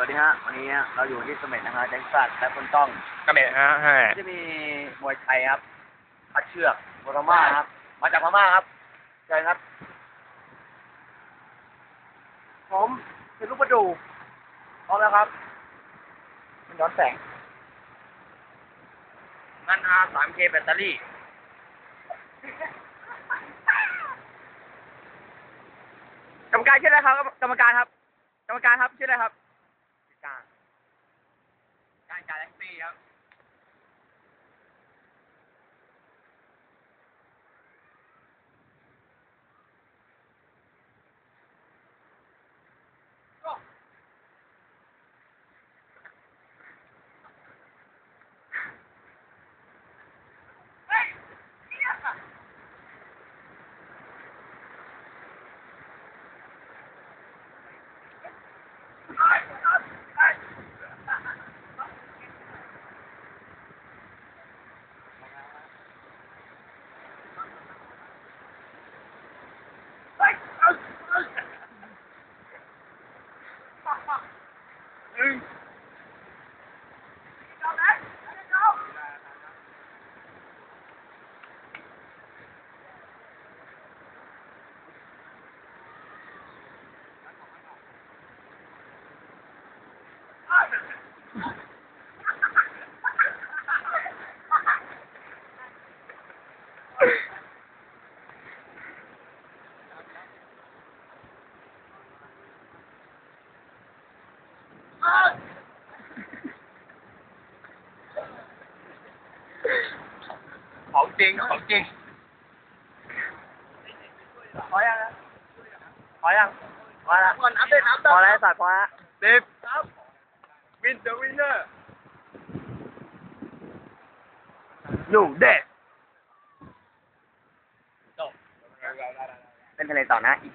สวัสดีฮะวันนี้เราอยู่ที่เสม็ดนะฮะแจ็คสันและคุณต้องก็เป็นฮะฮะจะมีมวยไทยครับพัดเชือกโมรม่าครับ มาจากพม่าครับเชิญครับ ผมเป็นลูกประดูพร้อมแล้วครับมันย้อนแสงงันอาสามเคแบตเตอรี่กรรมการชื่ออะไรครับกรรมการครับกรรมการครับชื่ออะไรครับ การการ กาแล็กซี่ครับ ของจริงของจริงพอยังนะพอยังพอแล้วก่อนอัปเดตอัปเดตพอแล้วไอ้สัตว์พอแล้วเดฟครับวินเดอร์วินเนอร์อยู่เด็ดเป็นทะเลต่อนะอีก